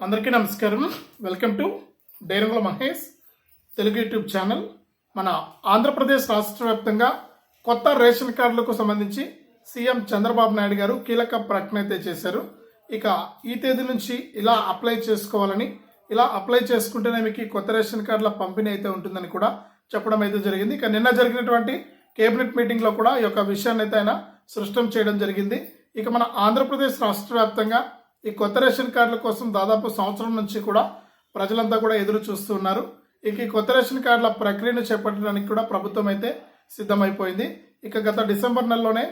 అందరికీ నమస్కారం. Welcome to డైరంగుల మహేష్ తెలుగు యూట్యూబ్ ఛానల్. మన ఆంధ్రప్రదేశ్ రాష్ట్ర వ్యాప్తంగా కొత్త రేషన్ కార్డులకు సంబంధించి సీఎం చంద్రబాబు నాయుడు గారు కీలక ప్రకటన అయితే చేశారు. ఇక ఈ తేదీ నుంచి ఇలా అప్లై చేసుకోవాలని ఇలా అప్లై చేసుకుంటేనే మీకు కొత్త రేషన్ కార్డుల పంపిణీ అయితే ఉంటుందని కూడా చెప్పడం అయితే జరిగింది. ఇక నిన్న జరిగినటువంటి కేబినెట్ మీటింగ్లో కూడా ఈ యొక్క విషయాన్ని అయితే ఆయన సృష్టం చేయడం జరిగింది. ఇక మన ఆంధ్రప్రదేశ్ రాష్ట్ర వ్యాప్తంగా ఈ కొత్త రేషన్ కార్డుల కోసం దాదాపు సంవత్సరం నుంచి కూడా ప్రజలంతా కూడా ఎదురు చూస్తున్నారు ఇక ఈ కొత్త రేషన్ కార్డుల ప్రక్రియను చేపట్టడానికి కూడా ప్రభుత్వం అయితే సిద్ధమైపోయింది. ఇక గత డిసెంబర్ నెలలోనే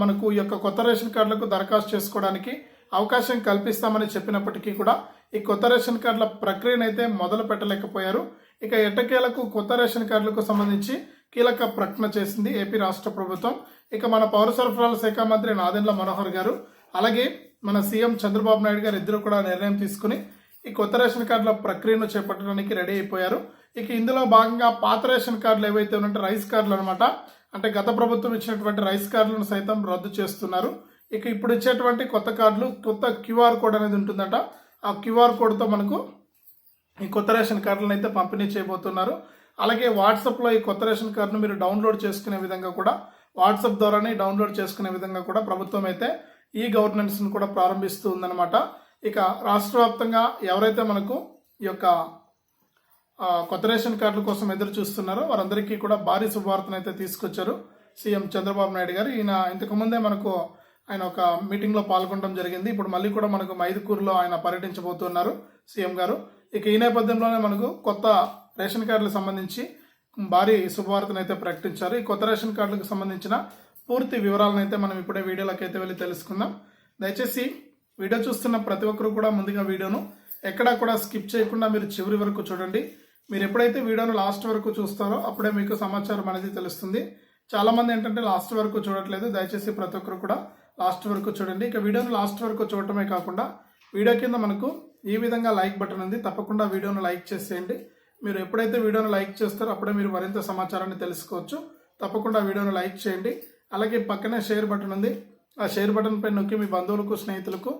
మనకు ఈ యొక్క కొత్త రేషన్ కార్డులకు దరఖాస్తు చేసుకోవడానికి అవకాశం కల్పిస్తామని చెప్పినప్పటికీ కూడా ఈ కొత్త రేషన్ కార్డుల ప్రక్రియను అయితే మొదలు పెట్టలేకపోయారు. ఇక ఎట్టకేలకు కొత్త రేషన్ కార్డులకు సంబంధించి కీలక ప్రకటన చేసింది ఏపీ రాష్ట్ర ప్రభుత్వం. ఇక మన పౌర సరఫరాల శాఖ మంత్రి నాదెండ్ల మనోహర్ గారు. అలాగే మన సీఎం చంద్రబాబు నాయుడు గారు ఇద్దరు కూడా నిర్ణయం తీసుకుని ఈ కొత్త రేషన్ కార్డుల ప్రక్రియను చేపట్టడానికి రెడీ అయిపోయారు. ఇక ఇందులో భాగంగా పాత రేషన్ కార్డులు ఏవైతే ఉన్నాయంటే రైస్ కార్డులు అనమాట అంటే గత ప్రభుత్వం ఇచ్చినటువంటి రైస్ కార్డులను సైతం రద్దు చేస్తున్నారు. ఇక ఇప్పుడు ఇచ్చేటువంటి కొత్త కార్డులు కొత్త క్యూఆర్ కోడ్ అనేది ఉంటుందట. ఆ క్యూఆర్ కోడ్తో మనకు ఈ కొత్త రేషన్ కార్డులను అయితే పంపిణీ చేయబోతున్నారు. అలాగే వాట్సాప్లో ఈ కొత్త రేషన్ కార్డును మీరు డౌన్లోడ్ చేసుకునే విధంగా కూడా వాట్సాప్ ద్వారానే డౌన్లోడ్ చేసుకునే విధంగా కూడా ప్రభుత్వం అయితే ఈ గవర్నెన్స్ను కూడా ప్రారంభిస్తూ ఉందన్నమాట. ఇక రాష్ట్ర వ్యాప్తంగా ఎవరైతే మనకు ఈ యొక్క కొత్త రేషన్ కార్డుల కోసం ఎదురు చూస్తున్నారో వారందరికీ కూడా భారీ శుభవార్తను అయితే తీసుకొచ్చారు సీఎం చంద్రబాబు నాయుడు గారు. ఈయన ఇంతకుముందే మనకు ఆయన ఒక మీటింగ్లో పాల్గొనడం జరిగింది. ఇప్పుడు మళ్ళీ కూడా మనకు మైదుకూరులో ఆయన పర్యటించబోతున్నారు సీఎం గారు. ఇక ఈ నేపథ్యంలోనే మనకు కొత్త రేషన్ కార్డులకు సంబంధించి భారీ శుభవార్తను అయితే ప్రకటించారు. ఈ కొత్త రేషన్ కార్డులకు సంబంధించిన పూర్తి వివరాలను అయితే మనం ఇప్పుడే వీడియోలోకి అయితే వెళ్ళి తెలుసుకుందాం. దయచేసి వీడియో చూస్తున్న ప్రతి ఒక్కరు కూడా ముందుగా వీడియోను ఎక్కడా కూడా స్కిప్ చేయకుండా మీరు చివరి వరకు చూడండి. మీరు ఎప్పుడైతే వీడియోను లాస్ట్ వరకు చూస్తారో అప్పుడే మీకు సమాచారం అనేది తెలుస్తుంది. చాలామంది ఏంటంటే లాస్ట్ వరకు చూడట్లేదు. దయచేసి ప్రతి ఒక్కరు కూడా లాస్ట్ వరకు చూడండి. ఇక వీడియోను లాస్ట్ వరకు చూడటమే కాకుండా వీడియో కింద మనకు ఈ విధంగా లైక్ బటన్ ఉంది. తప్పకుండా వీడియోను లైక్ చేసేయండి. మీరు ఎప్పుడైతే వీడియోను లైక్ చేస్తారో అప్పుడే మీరు మరింత సమాచారాన్ని తెలుసుకోవచ్చు. తప్పకుండా వీడియోను లైక్ చేయండి. అలాగే పక్కనే షేర్ బటన్ ఉంది. ఆ షేర్ బటన్ పై నొక్కి మీ బంధువులకు స్నేహితులకు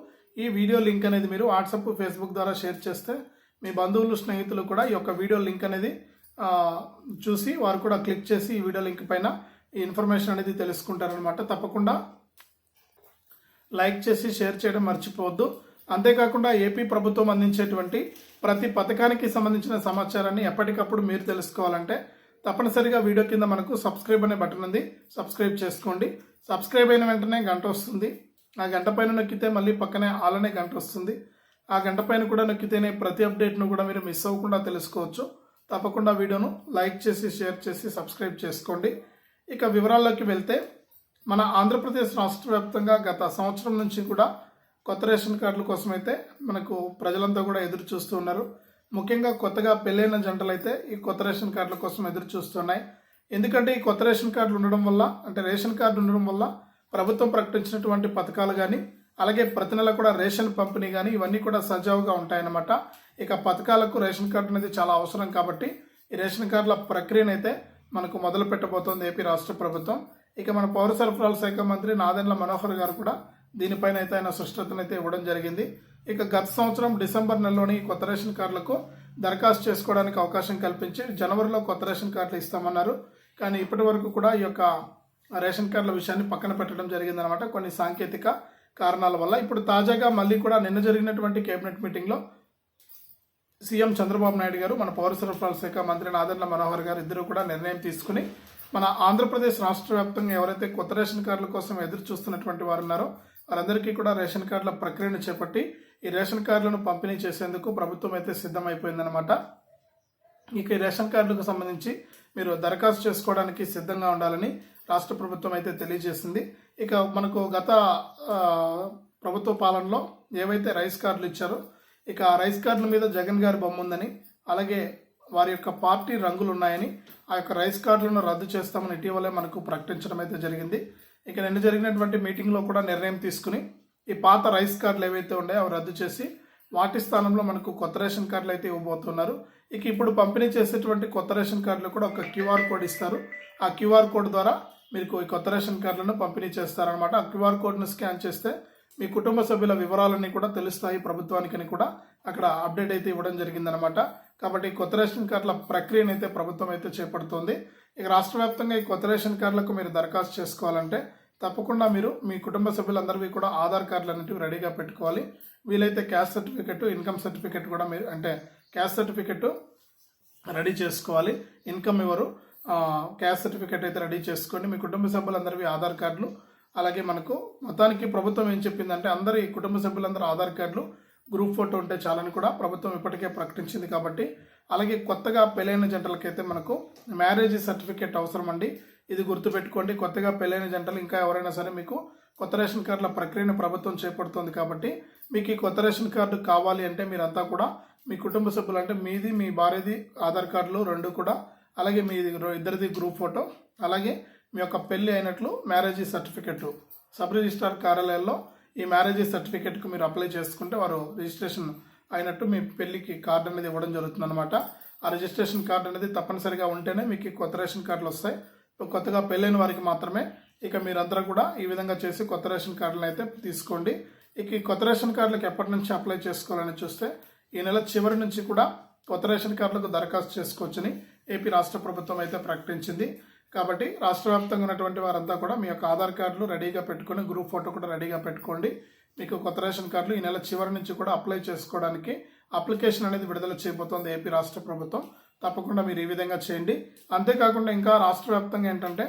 ఈ వీడియో లింక్ అనేది మీరు వాట్సాప్ ఫేస్బుక్ ద్వారా షేర్ చేస్తే మీ బంధువులు స్నేహితులు కూడా ఈ యొక్క వీడియో లింక్ అనేది చూసి వారు కూడా క్లిక్ చేసి ఈ వీడియో లింక్ పైన ఈ ఇన్ఫర్మేషన్ అనేది తెలుసుకుంటారనమాట తప్పకుండా లైక్ చేసి షేర్ చేయడం మర్చిపోవద్దు. అంతేకాకుండా ఏపీ ప్రభుత్వం అందించేటువంటి ప్రతి పథకానికి సంబంధించిన సమాచారాన్ని ఎప్పటికప్పుడు మీరు తెలుసుకోవాలంటే తప్పనిసరిగా వీడియో కింద మనకు సబ్స్క్రైబ్ అనే బటన్ ఉంది. సబ్స్క్రైబ్ చేసుకోండి. సబ్స్క్రైబ్ అయిన వెంటనే గంట వస్తుంది. ఆ గంట పైన నొక్కితే మళ్ళీ పక్కనే ఆలనే గంట వస్తుంది. ఆ గంట పైన కూడా నొక్కితేనే ప్రతి అప్డేట్ను కూడా మీరు మిస్ అవ్వకుండా తెలుసుకోవచ్చు. తప్పకుండా వీడియోను లైక్ చేసి షేర్ చేసి సబ్స్క్రైబ్ చేసుకోండి. ఇక వివరాల్లోకి వెళ్తే మన ఆంధ్రప్రదేశ్ రాష్ట్ర వ్యాప్తంగా గత సంవత్సరం నుంచి కూడా కొత్త రేషన్ కార్డుల కోసం అయితే మనకు ప్రజలంతా కూడా ఎదురు చూస్తూ ఉన్నారు. ముఖ్యంగా కొత్తగా పెళ్ళైన జంటలు అయితే ఈ కొత్త రేషన్ కార్డుల కోసం ఎదురు చూస్తున్నాయి. ఎందుకంటే ఈ కొత్త రేషన్ కార్డులు ఉండడం వల్ల అంటే రేషన్ కార్డు ఉండడం వల్ల ప్రభుత్వం ప్రకటించినటువంటి పథకాలు కానీ అలాగే ప్రతి నెల కూడా రేషన్ పంపిణీ కానీ ఇవన్నీ కూడా సజావుగా ఉంటాయన్నమాట. ఇక పథకాలకు రేషన్ కార్డు అనేది చాలా అవసరం కాబట్టి ఈ రేషన్ కార్డుల ప్రక్రియనైతే మనకు మొదలు పెట్టబోతోంది ఏపీ రాష్ట్ర ప్రభుత్వం. ఇక మన పౌర సరఫరాల శాఖ మంత్రి నాదెండ్ల మనోహర్ గారు కూడా దీనిపైన అయితే ఆయన స్పష్టతనైతే ఇవ్వడం జరిగింది. ఇక గత సంవత్సరం డిసెంబర్ నెలలోని కొత్త రేషన్ కార్డులకు దరఖాస్తు చేసుకోవడానికి అవకాశం కల్పించి జనవరిలో కొత్త రేషన్ కార్డులు ఇస్తామన్నారు. కానీ ఇప్పటి వరకు కూడా ఈ యొక్క రేషన్ కార్డుల విషయాన్ని పక్కన పెట్టడం జరిగిందనమాట కొన్ని సాంకేతిక కారణాల వల్ల ఇప్పుడు తాజాగా మళ్ళీ కూడా నిన్న జరిగినటువంటి కేబినెట్ మీటింగ్లో సీఎం చంద్రబాబు నాయుడు గారు మన పౌర సరఫరాల శాఖ మంత్రి నాదెండ్ల మనోహర్ గారు ఇద్దరు కూడా నిర్ణయం తీసుకుని మన ఆంధ్రప్రదేశ్ రాష్ట్ర వ్యాప్తంగా ఎవరైతే కొత్త రేషన్ కార్డుల కోసం ఎదురు చూస్తున్నటువంటి వారు ఉన్నారో వారందరికీ కూడా రేషన్ కార్డుల ప్రక్రియను చేపట్టి ఈ రేషన్ కార్డులను పంపిణీ చేసేందుకు ప్రభుత్వం అయితే సిద్ధమైపోయిందనమాట ఇక ఈ రేషన్ కార్డులకు సంబంధించి మీరు దరఖాస్తు చేసుకోవడానికి సిద్ధంగా ఉండాలని రాష్ట్ర ప్రభుత్వం అయితే తెలియజేసింది. ఇక మనకు గత ప్రభుత్వ పాలనలో ఏవైతే రైస్ కార్డులు ఇచ్చారో ఇక ఆ రైస్ కార్డుల మీద జగన్ గారి బొమ్మ ఉందని అలాగే వారి యొక్క పార్టీ రంగులు ఉన్నాయని ఆ యొక్క రైస్ కార్డులను రద్దు చేస్తామని ఇటీవలే మనకు ప్రకటించడం అయితే జరిగింది. ఇక నిన్న జరిగినటువంటి మీటింగ్లో కూడా నిర్ణయం తీసుకుని ఈ పాత రైస్ కార్డులు ఏవైతే ఉన్నాయో అవి రద్దు చేసి వాటి స్థానంలో మనకు కొత్త రేషన్ కార్డులు అయితే ఇవ్వబోతున్నారు. ఇక ఇప్పుడు పంపిణీ చేసేటువంటి కొత్త రేషన్ కార్డులు కూడా ఒక క్యూఆర్ కోడ్ ఇస్తారు. ఆ క్యూఆర్ కోడ్ ద్వారా మీకు ఈ కొత్త రేషన్ కార్డులను పంపిణీ చేస్తారనమాట ఆ క్యూఆర్ కోడ్ను స్కాన్ చేస్తే మీ కుటుంబ సభ్యుల వివరాలన్నీ కూడా తెలుస్తాయి ప్రభుత్వానికని కూడా అక్కడ అప్డేట్ అయితే ఇవ్వడం జరిగిందనమాట కాబట్టి కొత్త రేషన్ కార్డుల ప్రక్రియను అయితే ప్రభుత్వం అయితే చేపడుతోంది. ఇక రాష్ట్ర వ్యాప్తంగా ఈ కొత్త రేషన్ కార్డులకు మీరు దరఖాస్తు చేసుకోవాలంటే తప్పకుండా మీరు మీ కుటుంబ సభ్యులందరివి కూడా ఆధార్ కార్డులు అనేటివి రెడీగా పెట్టుకోవాలి. వీలైతే క్యాస్ట్ సర్టిఫికెట్ ఇన్కమ్ సర్టిఫికెట్ కూడా మీరు అంటే క్యాస్ట్ సర్టిఫికెట్ రెడీ చేసుకోవాలి. ఇన్కమ్ ఎవరు క్యాస్ట్ సర్టిఫికేట్ అయితే రెడీ చేసుకోండి. మీ కుటుంబ సభ్యులందరివి ఆధార్ కార్డులు. అలాగే మనకు మొత్తానికి ప్రభుత్వం ఏం చెప్పిందంటే అందరి కుటుంబ సభ్యులందరూ ఆధార్ కార్డులు గ్రూప్ ఫోటో ఉంటే చాలని కూడా ప్రభుత్వం ఇప్పటికే ప్రకటించింది కాబట్టి అలాగే కొత్తగా పెళ్ళైన జంటలకైతే మనకు మ్యారేజ్ సర్టిఫికేట్ అవసరం అండి ఇది గుర్తుపెట్టుకోండి. కొత్తగా పెళ్ళైన జంటలు ఇంకా ఎవరైనా సరే మీకు కొత్త రేషన్ కార్డుల ప్రక్రియను ప్రభుత్వం చేపడుతుంది కాబట్టి మీకు ఈ కొత్త రేషన్ కార్డు కావాలి అంటే మీరంతా కూడా మీ కుటుంబ సభ్యులు అంటే మీది మీ భార్యది ఆధార్ కార్డులు రెండు కూడా అలాగే మీ ఇద్దరిది గ్రూప్ ఫోటో అలాగే మీ యొక్క పెళ్ళి అయినట్లు మ్యారేజ్ సర్టిఫికెట్. సబ్ రిజిస్ట్రార్ కార్యాలయాల్లో ఈ మ్యారేజ్ సర్టిఫికెట్కు మీరు అప్లై చేసుకుంటే వారు రిజిస్ట్రేషన్ అయినట్టు మీ పెళ్ళికి కార్డు అనేది ఇవ్వడం జరుగుతుంది అనమాట ఆ రిజిస్ట్రేషన్ కార్డు అనేది తప్పనిసరిగా ఉంటేనే మీకు కొత్త రేషన్ కార్డులు వస్తాయి. కొత్తగా పెళ్ళైన వారికి మాత్రమే ఇక మీరందరూ కూడా ఈ విధంగా చేసి కొత్త రేషన్ కార్డులను అయితే తీసుకోండి. ఇక ఈ కొత్త రేషన్ కార్డులకు ఎప్పటి నుంచి అప్లై చేసుకోవాలని చూస్తే ఈ నెల చివరి నుంచి కూడా కొత్త రేషన్ కార్డులకు దరఖాస్తు చేసుకోవచ్చని ఏపీ రాష్ట్ర ప్రభుత్వం అయితే ప్రకటించింది. కాబట్టి రాష్ట్ర వ్యాప్తంగా ఉన్నటువంటి వారంతా కూడా మీ యొక్క ఆధార్ కార్డులు రెడీగా పెట్టుకొని గ్రూప్ ఫోటో కూడా రెడీగా పెట్టుకోండి. మీకు కొత్త రేషన్ కార్డులు ఈ నెల చివరి నుంచి కూడా అప్లై చేసుకోవడానికి అప్లికేషన్ అనేది విడుదల చేయబోతోంది ఏపీ రాష్ట్ర ప్రభుత్వం. తప్పకుండా మీరు ఈ విధంగా చేయండి. అంతేకాకుండా ఇంకా రాష్ట్ర వ్యాప్తంగా ఏంటంటే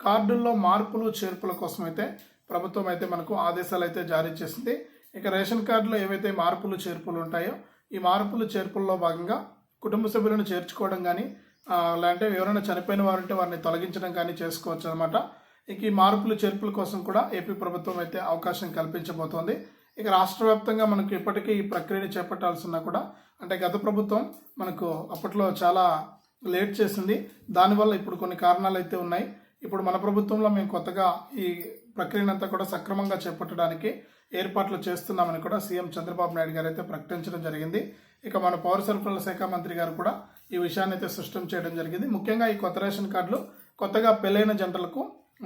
కార్డుల్లో మార్పులు చేర్పుల కోసం అయితే ప్రభుత్వం అయితే మనకు ఆదేశాలు అయితే జారీ చేసింది. ఇక రేషన్ కార్డులో ఏవైతే మార్పులు చేర్పులు ఉంటాయో ఈ మార్పులు చేర్పుల్లో భాగంగా కుటుంబ సభ్యులను చేర్చుకోవడం కానీ లేదంటే ఎవరైనా చనిపోయిన వారు ఉంటే వారిని తొలగించడం కానీ చేసుకోవచ్చు అనమాట ఇక ఈ మార్పులు చేర్పుల కోసం కూడా ఏపీ ప్రభుత్వం అయితే అవకాశం కల్పించబోతోంది. ఇక రాష్ట్ర వ్యాప్తంగా మనకు ఇప్పటికీ ఈ ప్రక్రియను చేపట్టాల్సిన కూడా అంటే గత ప్రభుత్వం మనకు అప్పట్లో చాలా లేట్ చేసింది. దానివల్ల ఇప్పుడు కొన్ని కారణాలు అయితే ఉన్నాయి. ఇప్పుడు మన ప్రభుత్వంలో మేము కొత్తగా ఈ ప్రక్రియనంతా కూడా సక్రమంగా చేపట్టడానికి ఏర్పాట్లు చేస్తున్నామని కూడా సీఎం చంద్రబాబు నాయుడు గారు అయితే ప్రకటించడం జరిగింది. ఇక మన పౌర సరఫరాల శాఖ మంత్రి గారు కూడా ఈ విషయాన్ని అయితే సృష్టం చేయడం జరిగింది. ముఖ్యంగా ఈ కొత్త రేషన్ కార్డులు కొత్తగా పెళ్ళైన జంటలకు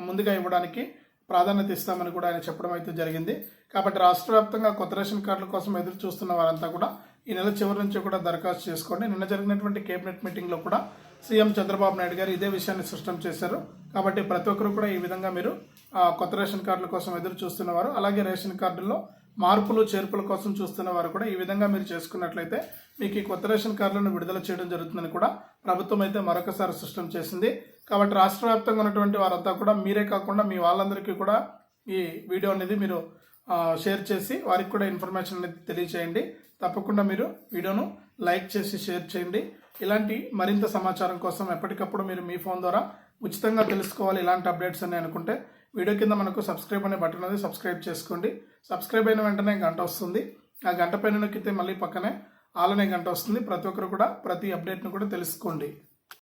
ముందుగా ఇవ్వడానికి ప్రాధాన్యత ఇస్తామని కూడా ఆయన చెప్పడం అయితే జరిగింది. కాబట్టి రాష్ట్ర వ్యాప్తంగా కొత్త రేషన్ కార్డుల కోసం ఎదురు చూస్తున్న వారంతా కూడా ఈ నెల చివరి నుంచి కూడా దరఖాస్తు చేసుకోండి. నిన్న జరిగినటువంటి కేబినెట్ మీటింగ్లో కూడా సీఎం చంద్రబాబు నాయుడు గారు ఇదే విషయాన్ని స్పష్టం చేశారు. కాబట్టి ప్రతి ఒక్కరు కూడా ఈ విధంగా మీరు కొత్త రేషన్ కార్డుల కోసం ఎదురు చూస్తున్నవారు అలాగే రేషన్ కార్డుల్లో మార్పులు చేర్పుల కోసం చూస్తున్న వారు కూడా ఈ విధంగా మీరు చేసుకున్నట్లయితే మీకు ఈ కొత్త రేషన్ కార్డులను విడుదల చేయడం జరుగుతుందని కూడా ప్రభుత్వం అయితే మరొకసారి స్పష్టం చేసింది. కాబట్టి రాష్ట్ర వ్యాప్తంగా ఉన్నటువంటి వారంతా కూడా మీరే కాకుండా మీ వాళ్ళందరికీ కూడా ఈ వీడియో అనేది మీరు షేర్ చేసి వారికి కూడా ఇన్ఫర్మేషన్ అనేది తెలియచేయండి. తప్పకుండా మీరు వీడియోను లైక్ చేసి షేర్ చేయండి. ఇలాంటి మరింత సమాచారం కోసం ఎప్పటికప్పుడు మీరు మీ ఫోన్ ద్వారా ఉచితంగా తెలుసుకోవాలి ఇలాంటి అప్డేట్స్ అని అనుకుంటే వీడియో కింద మనకు సబ్స్క్రైబ్ అనే బటన్ అనేది సబ్స్క్రైబ్ చేసుకోండి. సబ్స్క్రైబ్ అయిన వెంటనే గంట వస్తుంది. ఆ గంట పైన నొక్కితే మళ్ళీ పక్కనే ఆలనే గంట వస్తుంది. ప్రతి ఒక్కరు కూడా ప్రతి అప్డేట్ను కూడా తెలుసుకోండి.